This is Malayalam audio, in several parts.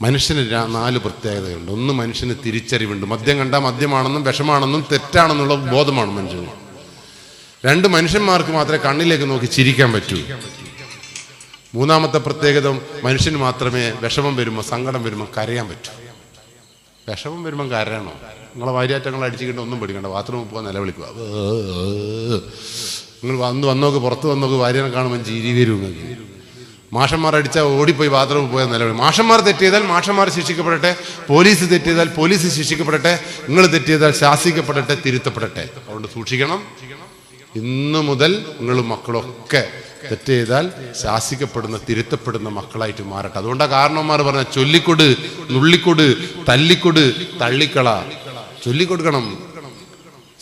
മനുഷ്യന് നാല് പ്രത്യേകതകളുണ്ട്. ഒന്ന് മനുഷ്യന് തിരിച്ചറിവുണ്ട്. മദ്യം കണ്ടാൽ മദ്യമാണെന്നും വിഷമാണെന്നും തെറ്റാണെന്നുള്ള ബോധമാണ് മനുഷ്യന്. രണ്ട് മനുഷ്യന്മാർക്ക് മാത്രമേ കണ്ണിലേക്ക് നോക്കി ചിരിക്കാൻ പറ്റൂ. മൂന്നാമത്തെ പ്രത്യേകത മനുഷ്യന് മാത്രമേ വിഷമം വരുമ്പോൾ സങ്കടം വരുമ്പോൾ കരയാൻ പറ്റൂ. വിഷമം വരുമ്പം കരയണോ? നിങ്ങളെ വാര്യാറ്റങ്ങൾ അടിച്ചിട്ട് ഒന്നും പഠിക്കണ്ട ബാത്റൂമിൽ പോകാൻ നിലവിളിക്കുക നിങ്ങൾ വന്ന് വന്നോക്ക് പുറത്ത് വന്നോക്ക് വാര്യനെ കാണുമ്പോൾ ചിരി വരും നിങ്ങൾക്ക്. മാഷന്മാർ അടിച്ചാൽ ഓടിപ്പോയി ബാത്റൂമിൽ പോയാൽ നിലവിളി മാഷന്മാർ തെറ്റ് ചെയ്താൽ മാഷന്മാർ ശിക്ഷിക്കപ്പെടട്ടെ പോലീസ് തെറ്റ് ചെയ്താൽ പോലീസ് ശിക്ഷിക്കപ്പെടട്ടെ നിങ്ങൾ തെറ്റ് ചെയ്താൽ ശാസിക്കപ്പെടട്ടെ തിരുത്തപ്പെടട്ടെ. അതുകൊണ്ട് സൂക്ഷിക്കണം. ഇന്നു മുതൽ നിങ്ങളും മക്കളൊക്കെ തെറ്റ് ചെയ്താൽ ശാസിക്കപ്പെടുന്ന തിരുത്തപ്പെടുന്ന മക്കളായിട്ട് മാറട്ടെ. അതുകൊണ്ടാണ് കാരണവന്മാർ പറഞ്ഞ ചൊല്ലിക്കൊട് നുള്ളിക്കൊട് തല്ലിക്കൊട് തള്ളിക്കള. ചൊല്ലിക്കൊടുക്കണം.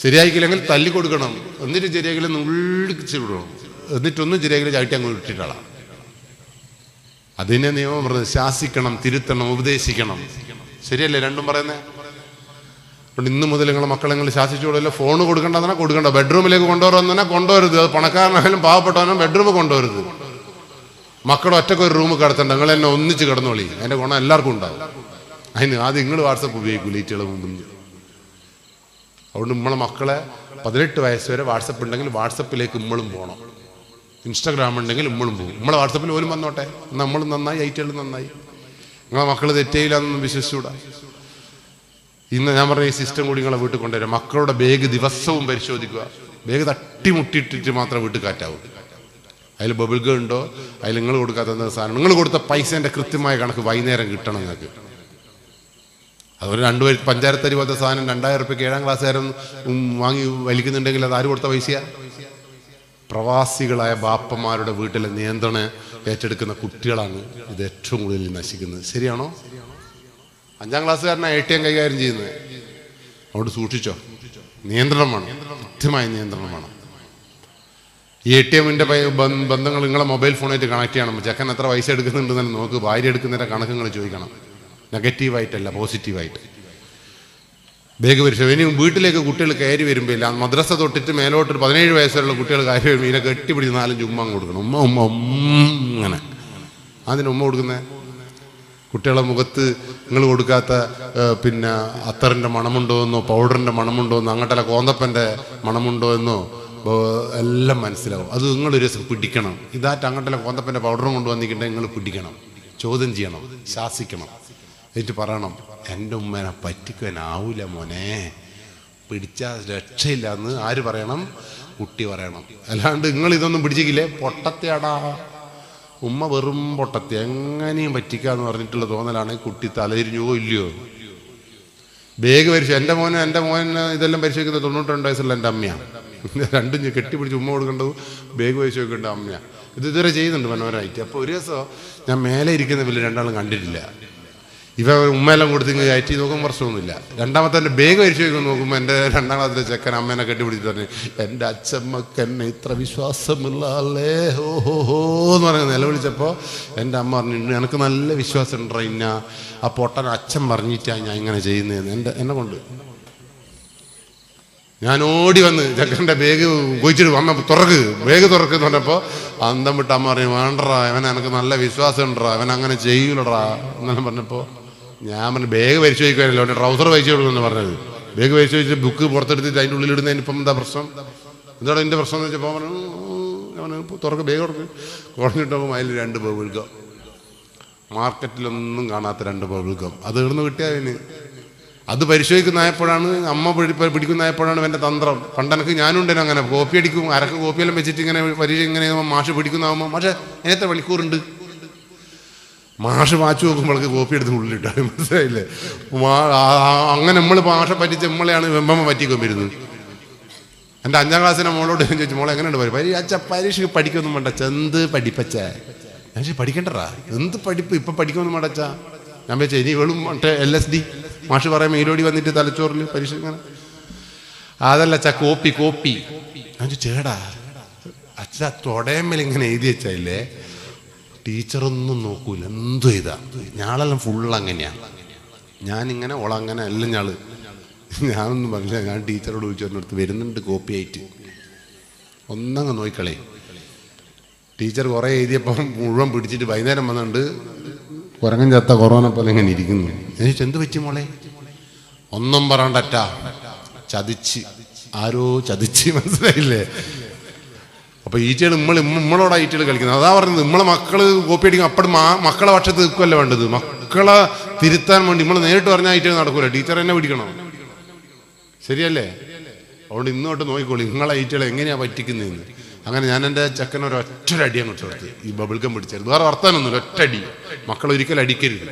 ശരിയായിക്കില്ലെങ്കിൽ തല്ലിക്കൊടുക്കണം. എന്നിട്ട് ശരിയാക്കില്ല നുള്ളിച്ച് വിടണം. എന്നിട്ടൊന്നും ശരിയാക്കില്ല ചാട്ടി അങ്ങ് ഇട്ടിട്ടാളാം അതിനെ നിയമം ശാസിക്കണം തിരുത്തണം ഉപദേശിക്കണം. ശരിയല്ലേ രണ്ടും പറയുന്നേ? അതുകൊണ്ട് ഇന്ന് മുതൽ നിങ്ങളെ മക്കളെ നിങ്ങൾ ശാസിച്ചു കൊടുക്കില്ല ഫോൺ കൊടുക്കേണ്ടതെന്നാ കൊടുക്കണ്ട ബെഡ്റൂമിലേക്ക് കൊണ്ടുവരുന്ന കൊണ്ടുവരുത്. അത് പണക്കാരനായാലും പാവപ്പെട്ടവനും ബെഡ്റൂം കൊണ്ടുവരുത്. മക്കളെ ഒറ്റയ്ക്ക് ഒരു റൂം കിടത്തണ്ട. നിങ്ങൾ എന്നെ ഒന്നിച്ച് കിടന്നോളി. അതിന്റെ ഗുണം എല്ലാവർക്കും ഉണ്ടാവും. അതിന് ആദ്യം നിങ്ങൾ വാട്സപ്പ് ഉപയോഗിക്കൂല ലീറ്റുകൾ മുമ്പ് അതുകൊണ്ട് നമ്മളെ മക്കളെ പതിനെട്ട് വയസ്സ് വരെ വാട്സപ്പ് ഉണ്ടെങ്കിൽ വാട്സപ്പിലേക്ക് നമ്മളും പോകണം ഇൻസ്റ്റാഗ്രാം ഉണ്ടെങ്കിൽ നമ്മളും പോകും. നമ്മളെ വാട്സപ്പിൽ പോലും വന്നോട്ടെ. നമ്മൾ നന്നായി ഐറ്റുകളും നന്നായി. നിങ്ങളെ മക്കൾ തെറ്റയില്ലാന്നൊന്നും വിശ്വസിച്ചുകൂടാ. ഇന്ന് ഞാൻ പറഞ്ഞ ഈ സിസ്റ്റം കൂടി നിങ്ങളെ വീട്ടിൽ കൊണ്ടുവരാം. മക്കളുടെ ബാഗ് ദിവസവും പരിശോധിക്കുക. ബാഗ് തട്ടിമുട്ടിയിട്ടിട്ട് മാത്രം വീട്ടിൽ കാറ്റാവൂ. അതിൽ ബബിൾ ഗം ഉണ്ടോ? അതിൽ നിങ്ങൾ കൊടുക്കാത്ത സാധനം നിങ്ങൾ കൊടുത്ത പൈസേന്റെ കൃത്യമായ കണക്ക് വൈകുന്നേരം കിട്ടണം നിങ്ങൾക്ക്. അതുപോലെ രണ്ട് പഞ്ചായത്തരി പോലത്തെ സാധനം രണ്ടായിരം റുപ്യക്ക് ഏഴാം ക്ലാസ്സുകാരൻ വാങ്ങി വലിക്കുന്നുണ്ടെങ്കിൽ അത് ആര് കൊടുത്ത പൈസയാ? പ്രവാസികളായ ബാപ്പന്മാരുടെ വീട്ടിലെ നിയന്ത്രണം ഏറ്റെടുക്കുന്ന കുട്ടികളാണ് ഇത് ഏറ്റവും കൂടുതൽ നശിക്കുന്നത്. ശരിയാണോ? അഞ്ചാം ക്ലാസ്സുകാരനാണ് എ ടി എം കൈകാര്യം ചെയ്യുന്നത്. അവിടെ സൂക്ഷിച്ചോ. നിയന്ത്രണം വേണം കൃത്യമായ നിയന്ത്രണം വേണം ഈ എ ടി എമ്മിന്റെ ബന്ധങ്ങൾ നിങ്ങളെ മൊബൈൽ ഫോണായിട്ട് കണക്ട് ചെയ്യണം. ചെക്കൻ എത്ര പൈസ എടുക്കുന്നുണ്ടെന്ന് നോക്ക്. ഭാര്യ എടുക്കുന്നതിന്റെ കണക്ക് നിങ്ങൾ ചോദിക്കണം. നെഗറ്റീവായിട്ടല്ല പോസിറ്റീവായിട്ട്. ബാഗ് പരിശോധന. ഇനി വീട്ടിലേക്ക് കുട്ടികൾ കയറി വരുമ്പോൾ ഇല്ല. മദ്രസ തൊട്ടിട്ട് മേലോട്ട് ഒരു പതിനേഴ് വയസ്സുള്ള കുട്ടികൾ കയറി വരുമ്പോൾ ഇതിനെ കെട്ടിപ്പിടിച്ച് നാലഞ്ച് ഉമ്മ കൊടുക്കണം. ഉമ്മ ഉമ്മ അങ്ങനെ അതിന് ഉമ്മ കൊടുക്കുന്നത് കുട്ടികളെ മുഖത്ത് നിങ്ങൾ കൊടുക്കാത്ത പിന്നെ അത്തറിന്റെ മണമുണ്ടോ എന്നോ പൗഡറിന്റെ മണമുണ്ടോ എന്നോ അങ്ങോട്ടല്ല കോന്തപ്പന്റെ മണമുണ്ടോ എന്നോ എല്ലാം മനസ്സിലാവും. അത് നിങ്ങൾ ഒരു ദിവസം പിടിക്കണം. ഇതായിട്ട് അങ്ങോട്ടല്ല കോന്തപ്പന്റെ പൗഡറും കൊണ്ടുവന്നിട്ടുണ്ടെങ്കിൽ നിങ്ങൾ പിടിക്കണം. ചോദ്യം ചെയ്യണം. ശാസിക്കണം. എന്നിട്ട് പറയണം എന്റെ ഉമ്മനെ പറ്റിക്കാനാവൂല മോനെ. പിടിച്ചാൽ രക്ഷയില്ല എന്ന് ആര് പറയണം? കുട്ടി പറയണം. അല്ലാണ്ട് നിങ്ങൾ ഇതൊന്നും പിടിച്ചിക്കില്ലേ പൊട്ടത്തെയാടാ. ഉമ്മ വെറും പൊട്ടത്തെ. എങ്ങനെയും പറ്റിക്കാന്ന് പറഞ്ഞിട്ടുള്ള തോന്നലാണ് കുട്ടി തലതിരിഞ്ഞോ ഇല്ലയോ? വേഗ പരിശോ എന്റെ മോനെ എന്റെ മോനെ ഇതെല്ലാം പരിശോധിക്കുന്നത് തൊണ്ണൂറ്റി വയസ്സുള്ള എന്റെ അമ്മയാണ് രണ്ടും കെട്ടിപ്പിടിച്ച് ഉമ്മ കൊടുക്കേണ്ടതും ബേഗ് പരിശോധിക്കേണ്ട അമ്മയാണ് ഇത് ഇതുവരെ ചെയ്യുന്നുണ്ട് മനോഹരമായിട്ട്. അപ്പോൾ ഒരു ദിവസം ഞാൻ മേലെ ഇരിക്കുന്ന വലിയ രണ്ടാളും കണ്ടിട്ടില്ല. ഇവ ഉമ്മയെല്ലാം കൊടുത്ത് ഇങ്ങ് കയറ്റി നോക്കുമ്പോൾ പ്രശ്നമൊന്നുമില്ല. രണ്ടാമത്തെ എന്റെ ബാഗ് പരിശോധിക്കാൻ നോക്കുമ്പോൾ എന്റെ രണ്ടാം ക്ലാസ്സിലെ ചെക്കൻ അമ്മേനെ കെട്ടിപ്പിടിച്ച് പറഞ്ഞു എന്റെ അച്ഛമ്മക്ക് എന്നെ ഇത്ര വിശ്വാസമില്ല അല്ലേ ഹോ ഹോ ഹോ എന്ന് പറഞ്ഞ് നിലവിളിച്ചപ്പോൾ എന്റെ അമ്മ പറഞ്ഞു എനിക്ക് നല്ല വിശ്വാസം ഉണ്ടോ ഇന്ന ആ പൊട്ടൻ അച്ഛൻ പറഞ്ഞിട്ടാണ് ഞാൻ ഇങ്ങനെ ചെയ്യുന്നതെന്ന്. എന്റെ എന്നെ കൊണ്ട്. ഞാൻ ഓടി വന്ന് ചെക്കന്റെ ബേഗ് കൊയിച്ചിട്ട് അമ്മ തുറക്ക് ബേഗ് തുറക്ക് എന്ന് പറഞ്ഞപ്പോൾ അന്തം വിട്ട് അമ്മ പറഞ്ഞു വേണ്ടറാ അവൻ എനിക്ക് നല്ല വിശ്വാസം ഉണ്ടറാ അവൻ അങ്ങനെ ചെയ്യൂലടാ എന്നെല്ലാം പറഞ്ഞപ്പോൾ ഞാൻ പറഞ്ഞു ബാഗ് പരിശോധിക്കാനല്ലോ അവന്റെ ട്രൗസർ പരിശോധിക്കണമെന്ന് പറഞ്ഞത്. ബാഗ് വെച്ച് ബുക്ക് പുറത്തെടുത്തിട്ട് അതിന്റെ ഉള്ളിൽ ഇടുന്നതിന് ഇപ്പം എന്താ പ്രശ്നം? എന്താണ് എന്റെ പ്രശ്നം എന്ന് വെച്ചപ്പോൾ പറഞ്ഞു അവന് തുറക്ക് ബാഗ് തുറക്ക് കുറഞ്ഞിട്ടപ്പോൾ അതിൽ രണ്ട് ബബിൾഗം മാർക്കറ്റിലൊന്നും കാണാത്ത രണ്ട് ബബിൾഗം അത് ഇടുന്ന് കിട്ടിയാൽ അതിന് അത് പരിശോധിക്കുന്നതായപ്പോഴാണ് അമ്മ പിടി- പിടിക്കുന്നതായപ്പോഴാണ് എന്റെ തന്ത്രം. പണ്ടനക്ക് ഞാനുണ്ടേനു അങ്ങനെ. കോപ്പി അടിക്കും അരക്ക് കോപ്പിയെല്ലാം വെച്ചിട്ട് ഇങ്ങനെ പരീക്ഷ ഇങ്ങനെ മാഷ് പിടിക്കുന്നതാകുമ്പോൾ പക്ഷേ എത്ര മണിക്കൂറുണ്ട് മാഷ് വാച്ച് നോക്കുമ്പോഴേക്ക് കോപ്പി എടുത്ത് ഉള്ളിലിട്ടാണ് മനസ്സിലായില്ലേ? അങ്ങനെ നമ്മൾ മാഷ പറ്റിച്ച് നമ്മളെയാണ് വെമ്പമ്മ പറ്റിക്കൊണ്ടിരുന്നത്. എന്റെ അഞ്ചാം ക്ലാസ്സിനെ മോളോട് ഞാൻ ചോദിച്ചു മോളെ എങ്ങനെയുണ്ട് പരി? പരി അച്ഛ പരീക്ഷയ്ക്ക് പഠിക്കൊന്നും വേണ്ട ചെന്ത് പഠിപ്പച്ച. ഞാൻ ചോദിച്ചു പഠിക്കണ്ടടാ? എന്ത് പഠിപ്പ്? ഇപ്പം പഠിക്കൊന്നും വേണ്ട അച്ഛാ. ഞാൻ വെച്ചാൽ ഇനി ഇവളും മറ്റേ എൽ എസ് ഡി മാഷ് പറയാൻ മേലോടി വന്നിട്ട് തലച്ചോറിൽ പരീക്ഷ ഇങ്ങനെ. അതല്ല അച്ഛാ കോപ്പി കോപ്പി ഞാൻ ചോദിച്ചു ചേടാ അച്ഛ തൊടയമ്മൽ ഇങ്ങനെ എഴുതി വെച്ചല്ലേ ടീച്ചറൊന്നും നോക്കൂല. എന്തു ചെയ്താ? ഞാളെല്ലാം ഫുൾ അങ്ങനെയാണ് ഞാനിങ്ങനെ ഓളങ്ങനെ എല്ലാം ഞാൾ. ഞാനൊന്നും പറഞ്ഞില്ല. ഞാൻ ടീച്ചറോട് ചോദിച്ചു അടുത്ത് വരുന്നുണ്ട് കോപ്പി ആയിട്ട്. ഒന്നങ്ങ് നോക്കിക്കളേ. ടീച്ചർ കുറേ എഴുതിയപ്പം മുഴുവൻ പിടിച്ചിട്ട് വൈകുന്നേരം വന്നിട്ടുണ്ട് കുരങ്ങൻ ചത്ത കൊറോണ പോലെ ഇങ്ങനെ ഇരിക്കുന്നു. എന്നിട്ട് എന്ത് പറ്റി മോളെ? ഒന്നും പറയണ്ടറ്റ ചതിച്ച്. ആരോ ചതിച്ച്. മനസ്സിലായില്ലേ? അപ്പൊ ഈറ്റകൾ നമ്മൾ നമ്മളോട് ഈറ്റകൾ കളിക്കുന്നത്. അതാ പറഞ്ഞത് നമ്മളെ മക്കൾ കോപ്പി അടിക്കും. അപ്പഴും മക്കളെ പക്ഷത്ത് നിൽക്കുമല്ലോ വേണ്ടത്? മക്കളെ തിരുത്താൻ വേണ്ടി നമ്മൾ നേരിട്ട് പറഞ്ഞാൽ ഈറ്റകൾ നടക്കൂല. ടീച്ചർ എന്നെ പിടിക്കണം? ശരിയല്ലേ? അതുകൊണ്ട് ഇന്നോട്ട് നോക്കിക്കോളൂ. നിങ്ങളെ ഐറ്റുകൾ എങ്ങനെയാ പറ്റിക്കുന്നതെന്ന്. അങ്ങനെ ഞാൻ എന്റെ ചെക്കൻ ഒരു അടി അങ്ങോട്ട് കൊടുത്ത്. ഈ ബബിൾക്കം പിടിച്ചത് വേറെ വർത്താനൊന്നുമില്ല. ഒറ്റ അടി. മക്കൾ ഒരിക്കലും അടിക്കരുത്.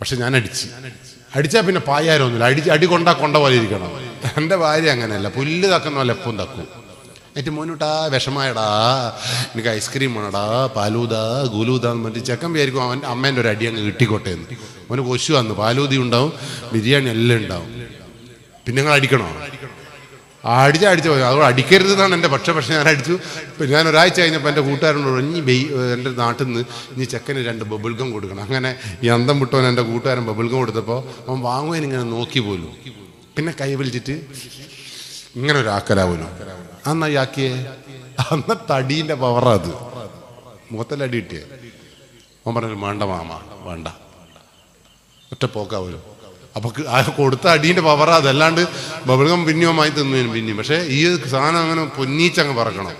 പക്ഷെ ഞാൻ അടിച്ച്. അടിച്ചാൽ പിന്നെ പായാരൊന്നുമില്ല. അടി അടി കൊണ്ടാ കൊണ്ട പോലെ ഇരിക്കണം. എന്റെ ഭാര്യ അങ്ങനെയല്ല. പുല്ല് തക്കുന്ന പോലെ എപ്പം തക്കും. ഏറ്റവും മോനൂട്ടാ വിഷമായടാ. എനിക്ക് ഐസ്ക്രീം വേണടാ പാലൂത ഗുലൂത എന്ന് പറഞ്ഞിട്ട് ചെക്കൻ വിചാരിക്കും അവൻ അമ്മേന്റെ ഒരു അടി അങ്ങ് കിട്ടിക്കോട്ടെ എന്ന്. അവന് കൊശു വന്നു പാലൂതി ഉണ്ടാവും ബിരിയാണി എല്ലാം ഉണ്ടാവും. പിന്നെ നിങ്ങൾ അടിക്കണോ? അടിച്ച അടിച്ചു പോയി അതുകൊണ്ട് അടിക്കരുത് എന്നാണ് എന്റെ പക്ഷേ. പക്ഷെ ഞാൻ അടിച്ചു. പിന്നെ ഞാൻ ഒരാഴ്ച കഴിഞ്ഞപ്പോൾ എന്റെ കൂട്ടുകാരനോട് ഇനി ബെയ് എന്റെ നാട്ടിൽ നിന്ന് ഇനി ചെക്കന് രണ്ട് ബബിൾഗം കൊടുക്കണം. അങ്ങനെ ഈ അന്തം വിട്ടവൻ എന്റെ കൂട്ടുകാരൻ ബബിൾഗം കൊടുത്തപ്പോൾ അവൻ വാങ്ങുവാൻ ഇങ്ങനെ നോക്കി പോലും. പിന്നെ കൈ വിളിച്ചിട്ട് ഇങ്ങനെ ഒരു ആക്കലാവൂലോ അന്നാ ആക്കിയേ അന്ന തടീന്റെ പവറാ അത് മുഖത്തല്ലടി കിട്ടിയേ? അവൻ പറഞ്ഞു വേണ്ട മാമ വേണ്ട. ഒറ്റ പോക്കാവൂലോ? അപ്പൊ ആ കൊടുത്ത അടീന്റെ പവറാ അതല്ലാണ്ട് ബബിൾഗം പിന്നെയുമായി തിന്നു പിന്നെയും. പക്ഷെ ഈ സാധനം അങ്ങനെ പൊന്നീച്ചങ്ങ് പറക്കണം.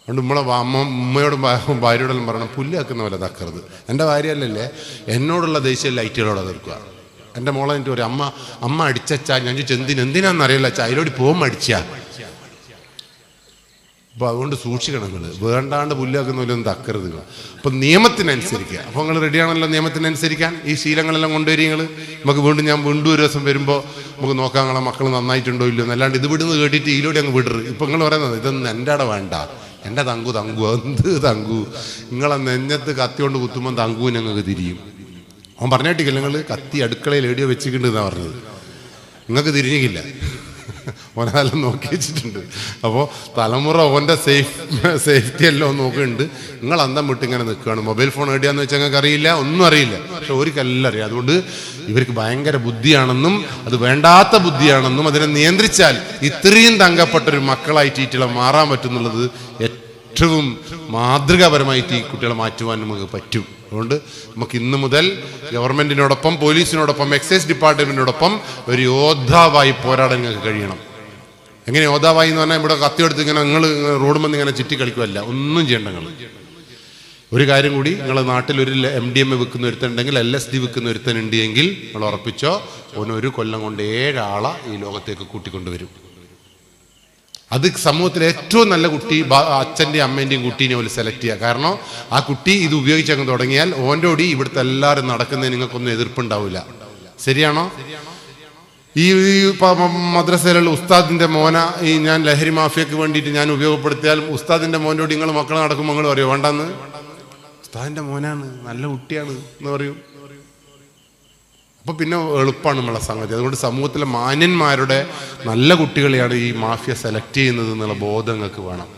അതുകൊണ്ട് നമ്മളെ അമ്മ ഉമ്മയോടും ഭാര്യയോടെല്ലാം പറയണം. പുല്ലാക്കുന്ന പോലെ തക്കരുത്. എന്റെ ഭാര്യ അല്ലല്ലേ? എന്നോടുള്ള ദേശീയ ലൈറ്റുകളോടെ തീർക്കുക എന്റെ മോളെ എന്റെ ഒരു അമ്മ അമ്മ അടിച്ചാ ഞാൻ ചോദിച്ചു എന്തിന് എന്തിനാണെന്നറിയില്ല ചായലോടി പോകുമ്പോൾ അടിച്ചാ. അപ്പോൾ അതുകൊണ്ട് സൂക്ഷിക്കണം നിങ്ങൾ വേണ്ടാണ്ട് പുല്ലാക്കുന്നതിലൊന്നും തക്കരുത് അപ്പൊ നിയമത്തിനനുസരിക്കുക. അപ്പോൾ നിങ്ങൾ റെഡിയാണല്ലോ നിയമത്തിനനുസരിക്കാൻ? ഈ ശീലങ്ങളെല്ലാം കൊണ്ടുവരി നിങ്ങൾ നമുക്ക് വീണ്ടും ഞാൻ വീണ്ടും ഒരു ദിവസം വരുമ്പോൾ നമുക്ക് നോക്കാം നിങ്ങളെ മക്കൾ നന്നായിട്ടുണ്ടോ ഇല്ലയോ എന്നല്ലാണ്ട് ഇത് വിടുന്ന് കേട്ടിട്ട് ഇതിലൂടെ അങ്ങ് വിടരുത് ഇപ്പം നിങ്ങൾ പറയുന്നത് ഇതൊന്നും എന്റെ അവിടെ വേണ്ട. എന്റെ തങ്കു തങ്കു. എന്ത് തങ്കു? നിങ്ങളെ നെഞ്ഞത്ത് കത്തി കൊണ്ട് കുത്തുമ്പോൾ തങ്കുവിനങ്ങ് തിരിയും. അവൻ പറഞ്ഞിട്ടില്ല നിങ്ങൾ കത്തി അടുക്കളയിൽ എടിയോ വെച്ചിട്ടുണ്ട് എന്നാ പറഞ്ഞത്? നിങ്ങൾക്ക് തിരിഞ്ഞില്ല ഓനെല്ലാം നോക്കി വെച്ചിട്ടുണ്ട്. അപ്പോൾ തലമുറ ഓന്റെ സേഫ് സേഫ്റ്റി എല്ലാം നോക്കുന്നുണ്ട്. നിങ്ങൾ അന്തം വിട്ട് ഇങ്ങനെ നിൽക്കുകയാണ്. മൊബൈൽ ഫോൺ എവിടെയാന്ന് വെച്ചാൽ ഞങ്ങൾക്ക് അറിയില്ല ഒന്നും അറിയില്ല. പക്ഷെ ഒരിക്കലും അറിയാം. അതുകൊണ്ട് ഇവർക്ക് ഭയങ്കര ബുദ്ധിയാണെന്നും അത് വേണ്ടാത്ത ബുദ്ധിയാണെന്നും അതിനെ നിയന്ത്രിച്ചാൽ ഇത്രയും തങ്കപ്പെട്ടൊരു മക്കളായിട്ട് ഈറ്റിളെ മാറാൻ പറ്റുന്നുള്ളത് ഏറ്റവും മാതൃകാപരമായിട്ട് ഈ കുട്ടികളെ മാറ്റുവാൻ നമുക്ക് പറ്റും. അതുകൊണ്ട് നമുക്ക് ഇന്ന് മുതൽ ഗവൺമെന്റിനോടൊപ്പം പോലീസിനോടൊപ്പം എക്സൈസ് ഡിപ്പാർട്ട്മെന്റിനോടൊപ്പം ഒരു യോദ്ധാവായി പോരാടാൻ നിങ്ങൾക്ക് കഴിയണം. എങ്ങനെ യോദ്ധാവായി എന്ന് പറഞ്ഞാൽ ഇവിടെ കത്തിയെടുത്ത് ഇങ്ങനെ നിങ്ങൾ റോഡ് വന്ന് ഇങ്ങനെ ചുറ്റി കളിക്കുമല്ല ഒന്നും ചെയ്യണ്ട നിങ്ങൾ ഒരു കാര്യം കൂടി നിങ്ങൾ നാട്ടിൽ ഒരു എം ഡി എം എ വിൽക്കുന്ന ഒരുത്തനുണ്ടെങ്കിൽ എൽ എസ് ഡി വിൽക്കുന്ന ഒരുത്തനുണ്ട് എങ്കിൽ നിങ്ങൾ ഉറപ്പിച്ചോ ഓന് ഒരു കൊല്ലം കൊണ്ട് ഏഴാളെ ഈ ലോകത്തേക്ക് കൂട്ടിക്കൊണ്ടുവരും. അത് സമൂഹത്തിലെ ഏറ്റവും നല്ല കുട്ടി അച്ഛന്റെയും അമ്മേന്റെയും കുട്ടീനെ പോലെ സെലക്ട് ചെയ്യുക കാരണം ആ കുട്ടി ഇത് ഉപയോഗിച്ചങ്ങ് തുടങ്ങിയാൽ ഓന്റെ ഓടി ഇവിടുത്തെ എല്ലാവരും നടക്കുന്നതിന് നിങ്ങൾക്കൊന്നും എതിർപ്പുണ്ടാവില്ല. ശരിയാണോ? ഈ മദ്രസയിലുള്ള ഉസ്താദിന്റെ മോന ഈ ഞാൻ ലഹരി മാഫിയക്ക് വേണ്ടിയിട്ട് ഞാൻ ഉപയോഗപ്പെടുത്തിയാൽ ഉസ്താദിന്റെ മോന്റെ കൂടി നിങ്ങൾ മക്കൾ നടക്കുമ്പോൾ നിങ്ങൾ പറയും വേണ്ടെന്ന്. ഉസ്താദിന്റെ മോനാണ് നല്ല കുട്ടിയാണ് എന്ന് പറയും. അപ്പൊ പിന്നെ എളുപ്പമാണ് നമ്മളെ സംഗതി. അതുകൊണ്ട് സമൂഹത്തിലെ മാന്യന്മാരുടെ നല്ല കുട്ടികളെയാണ് ഈ മാഫിയ സെലക്ട് ചെയ്യുന്നത് എന്നുള്ള ബോധം നിങ്ങൾക്ക് വേണം.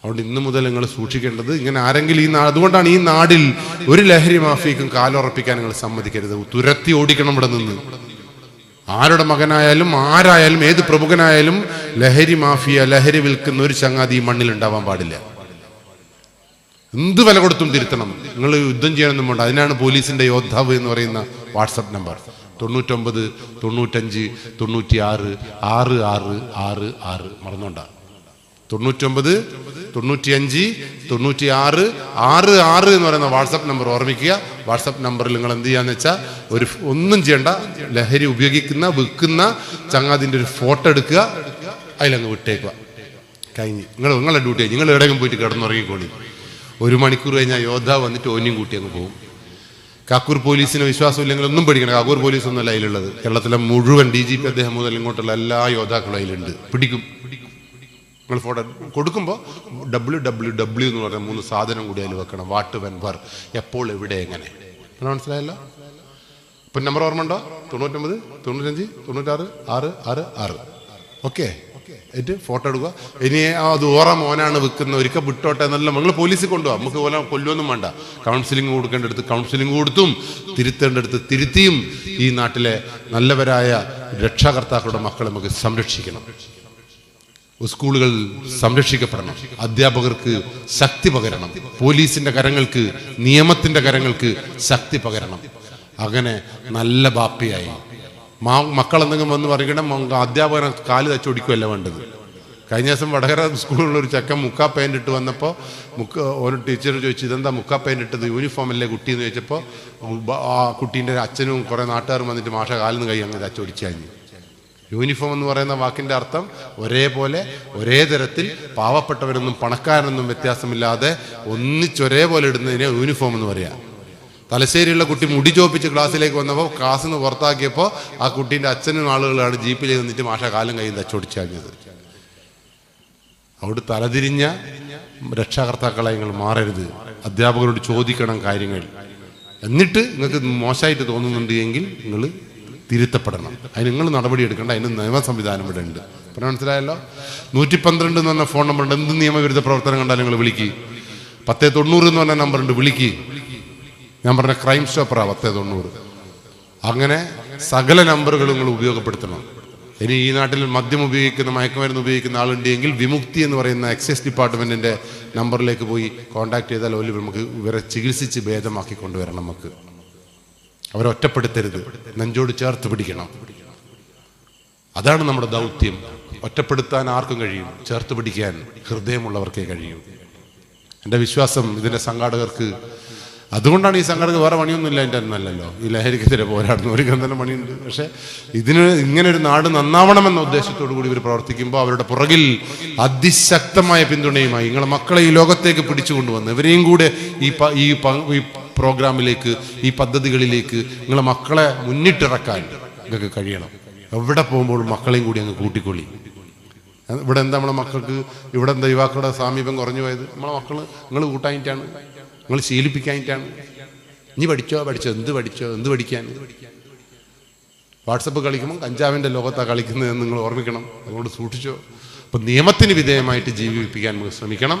അതുകൊണ്ട് ഇന്നു മുതൽ നിങ്ങൾ സൂക്ഷിക്കേണ്ടത് ഇങ്ങനെ ആരെങ്കിലും ഈ നാട് അതുകൊണ്ടാണ് ഈ നാടിൽ ഒരു ലഹരി മാഫിയക്കും കാലുറപ്പിക്കാൻ നിങ്ങൾ സമ്മതിക്കരുത്. തുരത്തി ഓടിക്കണം ഇവിടെ നിന്ന്. ആരുടെ മകനായാലും ആരായാലും ഏത് പ്രമുഖനായാലും ലഹരി മാഫിയ ലഹരി വിൽക്കുന്ന ഒരു ചങ്ങാതി ഈ മണ്ണിൽ ഉണ്ടാവാൻ പാടില്ല. എന്ത് വില കൊടുത്തും തിരുത്തണം. നിങ്ങൾ യുദ്ധം ചെയ്യണമെന്നും വേണ്ട. അതിനാണ് പോലീസിന്റെ യോദ്ധാവ് എന്ന് പറയുന്ന വാട്സപ്പ് നമ്പർ തൊണ്ണൂറ്റൊമ്പത് തൊണ്ണൂറ്റഞ്ച് തൊണ്ണൂറ്റി ആറ് ആറ് ആറ് ആറ്. ആറ് മറന്നോണ്ട. തൊണ്ണൂറ്റൊമ്പത് തൊണ്ണൂറ്റിയഞ്ച് തൊണ്ണൂറ്റി ആറ് ആറ് ആറ് എന്ന് പറയുന്ന വാട്സപ്പ് നമ്പർ ഓർമ്മിക്കുക. വാട്സപ്പ് നമ്പറിൽ നിങ്ങൾ എന്ത് ചെയ്യാന്ന് വെച്ചാൽ ഒരു ഒന്നും ചെയ്യണ്ട. ലഹരി ഉപയോഗിക്കുന്ന വിൽക്കുന്ന ചങ്ങാതിന്റെ ഒരു ഫോട്ടോ എടുക്കുക. അതിലങ്ങ് വിട്ടേക്കുക. കഴിഞ്ഞ്. നിങ്ങൾ നിങ്ങളുടെ ഡ്യൂട്ടി നിങ്ങൾ എവിടെയെങ്കിലും പോയിട്ട് കിടന്നുറങ്ങിക്കോളി. ഒരു മണിക്കൂർ കഴിഞ്ഞാൽ യോദ്ധ വന്നിട്ട് ഓനിയും കൂട്ടി അങ്ങ് പോകും കാക്കൂർ പോലീസിന് വിശ്വാസമില്ലെങ്കിൽ ഒന്നും പേടിക്കണം കാക്കൂർ പോലീസ് ഒന്നല്ല അതിലുള്ളത്. കേരളത്തിലെ മുഴുവൻ ഡി ജി പി അദ്ദേഹം മുതൽ ഇങ്ങോട്ടുള്ള എല്ലാ യോദ്ധാക്കളും അതിലുണ്ട്. പിടിക്കും. നിങ്ങൾ ഫോട്ടോ കൊടുക്കുമ്പോൾ ഡബ്ല്യു ഡബ്ല്യു ഡബ്ല്യു എന്ന് പറഞ്ഞ മൂന്ന് സാധനം കൂടി അതിൽ വെക്കണം. What when where. എപ്പോൾ എവിടെ എങ്ങനെ. മനസ്സിലായല്ലോ? ഇപ്പം നമ്പർ ഓർമ്മ ഉണ്ടോ തൊണ്ണൂറ്റൊമ്പത് തൊണ്ണൂറ്റഞ്ച് തൊണ്ണൂറ്റാറ് ആറ് ആറ് ആറ്. ഓക്കെ. എന്നിട്ട് ഫോട്ടോ എടുക്കുക. ഇനി അത് ഓറ മോനാണ് വിൽക്കുന്നത്. ഒരിക്കൽ വിട്ടോട്ടെ എന്നല്ല. നിങ്ങൾ പോലീസിൽ കൊണ്ടുപോകാം നമുക്ക് പോലെ കൊല്ലൊന്നും വേണ്ട. കൗൺസിലിംഗ് കൊടുക്കേണ്ടടുത്ത് കൗൺസിലിംഗ് കൊടുത്തും തിരുത്തേണ്ടടുത്ത് തിരുത്തിയും ഈ നാട്ടിലെ നല്ലവരായ രക്ഷാകർത്താക്കളുടെ മക്കളെ നമുക്ക് സംരക്ഷിക്കണം. സ്കൂളുകൾ സംരക്ഷിക്കപ്പെടണം. അധ്യാപകർക്ക് ശക്തി പകരണം. പോലീസിന്റെ കരങ്ങൾക്ക് നിയമത്തിന്റെ കരങ്ങൾക്ക് ശക്തി പകരണം. അങ്ങനെ നല്ല ബാപ്പയായി. മക്കൾ എന്തെങ്കിലും വന്ന് പറയണം അധ്യാപകനെ കാൽ തച്ചൊടിക്കുകയല്ല വേണ്ടത്. കഴിഞ്ഞ ദിവസം വടകര സ്കൂളിൽ ഒരു ചെക്കൻ മുക്കാ പാന്റ് ഇട്ട് വന്നപ്പോൾ മുക്ക ഒരു ടീച്ചർ ചോദിച്ചു ഇതെന്താ മുക്കാ പാന്റ് ഇട്ടത്? യൂണിഫോം അല്ലേ കുട്ടി എന്ന് ചോദിച്ചപ്പോൾ ആ കുട്ടീന്റെ അച്ഛനും കുറേ നാട്ടുകാരും വന്നിട്ട് മാഷ കാലിൽ നിന്ന് കൈ അങ്ങ് തച്ചൊടിച്ചു യൂണിഫോം എന്ന് പറയുന്ന വാക്കിന്റെ അർത്ഥം ഒരേപോലെ ഒരേ തരത്തിൽ പാവപ്പെട്ടവരൊന്നും പണക്കാരനൊന്നും വ്യത്യാസമില്ലാതെ ഒന്നിച്ചൊരേപോലെ ഇടുന്നതിനെ യൂണിഫോം എന്ന് പറയാം. തലശ്ശേരിയുള്ള കുട്ടി മുടി ചോപ്പിച്ച് ക്ലാസ്സിലേക്ക് വന്നപ്പോൾ ക്ലാസ്സിൽ നിന്ന് പുറത്താക്കിയപ്പോൾ ആ കുട്ടീന്റെ അച്ഛനും ആളുകളാണ് ജീപ്പിൽ നിന്നിട്ട് മാഷ കയ്യിൽ കൈയും തച്ചൊടിച്ചത് അവിടെ തലതിരിഞ്ഞ രക്ഷാകർത്താക്കളെ നിങ്ങൾ മാറരുത്. അധ്യാപകരോട് ചോദിക്കണം കാര്യങ്ങൾ. എന്നിട്ട് നിങ്ങൾക്ക് മോശമായിട്ട് തോന്നുന്നുണ്ട് എങ്കിൽ നിങ്ങൾ തിരുത്തപ്പെടണം. അതിന് നിങ്ങൾ നടപടി എടുക്കണ്ട. അതിന് നിയമ സംവിധാനം ഇവിടെ ഉണ്ട്. പിന്നെ മനസ്സിലായല്ലോ? നൂറ്റി പന്ത്രണ്ട് എന്ന് പറഞ്ഞ ഫോൺ നമ്പർ ഉണ്ട്. എന്ത് നിയമവിരുദ്ധ പ്രവർത്തനം കണ്ടാൽ നിങ്ങൾ വിളിക്കുക പത്തേ തൊണ്ണൂറ് എന്ന് പറഞ്ഞ നമ്പർ ഉണ്ട്. വിളിക്ക്. ഞാൻ പറഞ്ഞ ക്രൈം സ്റ്റോപ്പറാ പത്ത് തൊണ്ണൂറ്. അങ്ങനെ സകല നമ്പറുകളും നിങ്ങൾ ഉപയോഗപ്പെടുത്തണം. ഇനി ഈ നാട്ടിൽ മദ്യം ഉപയോഗിക്കുന്ന മയക്കുമരുന്ന് ഉപയോഗിക്കുന്ന ആളുണ്ടെങ്കിൽ വിമുക്തി എന്ന് പറയുന്ന എക്സൈസ് ഡിപ്പാർട്ട്മെന്റിന്റെ നമ്പറിലേക്ക് പോയി കോൺടാക്ട് ചെയ്താൽ ഒരു നമുക്ക് ഇവരെ ചികിത്സിച്ച് ഭേദമാക്കി കൊണ്ടുവരണം നമുക്ക്. അവരെ ഒറ്റപ്പെടുത്തരുത്. നെഞ്ചോട് ചേർത്ത് പിടിക്കണം. അതാണ് നമ്മുടെ ദൗത്യം. ഒറ്റപ്പെടുത്താൻ ആർക്കും കഴിയും. ചേർത്ത് പിടിക്കാൻ ഹൃദയമുള്ളവർക്കേ കഴിയും. എന്റെ വിശ്വാസം ഇതിന്റെ സംഘാടകർക്ക് അതുകൊണ്ടാണ് ഈ സംഘടന വേറെ പണിയൊന്നുമില്ല എന്റെ അന്നല്ലല്ലോ ഈ ലഹരിക്കെതിരെ പോരാടുന്ന ഒരു തന്നെ പണിയുണ്ട്. പക്ഷേ ഇതിന് ഇങ്ങനെ ഒരു നാട് നന്നാവണമെന്ന ഉദ്ദേശത്തോടു കൂടി ഇവർ പ്രവർത്തിക്കുമ്പോൾ അവരുടെ പുറകിൽ അതിശക്തമായ പിന്തുണയുമായി നിങ്ങളെ മക്കളെ ഈ ലോകത്തേക്ക് പിടിച്ചു കൊണ്ടുവന്ന് ഇവരെയും കൂടെ ഈ ഈ പ്രോഗ്രാമിലേക്ക് ഈ പദ്ധതികളിലേക്ക് നിങ്ങളെ മക്കളെ മുന്നിട്ടിറക്കാൻ നിങ്ങൾക്ക് കഴിയണം. എവിടെ പോകുമ്പോഴും മക്കളെയും കൂടി അങ്ങ് കൂട്ടിക്കൊള്ളി. ഇവിടെ എന്താ നമ്മളെ മക്കൾക്ക് ഇവിടെ എന്താ യുവാക്കളുടെ സാമീപ്യം കുറഞ്ഞു പോയത്? നമ്മളെ മക്കൾ നിങ്ങൾ കൂട്ടായിട്ടാണ് നിങ്ങൾ ശീലിപ്പിക്കാനായിട്ടാണ് നീ പഠിച്ചോ? പഠിച്ചോ. എന്ത് പഠിച്ചോ? എന്ത് പഠിക്കാൻ? വാട്സപ്പ് കളിക്കുമ്പോൾ കഞ്ചാവിന്റെ ലോകത്താണ് കളിക്കുന്നതെന്ന് നിങ്ങൾ ഓർമ്മിക്കണം. അതുകൊണ്ട് സൂക്ഷിച്ചോ. അപ്പം നിയമത്തിന് വിധേയമായിട്ട് ജീവിപ്പിക്കാൻ നമുക്ക് ശ്രമിക്കണം.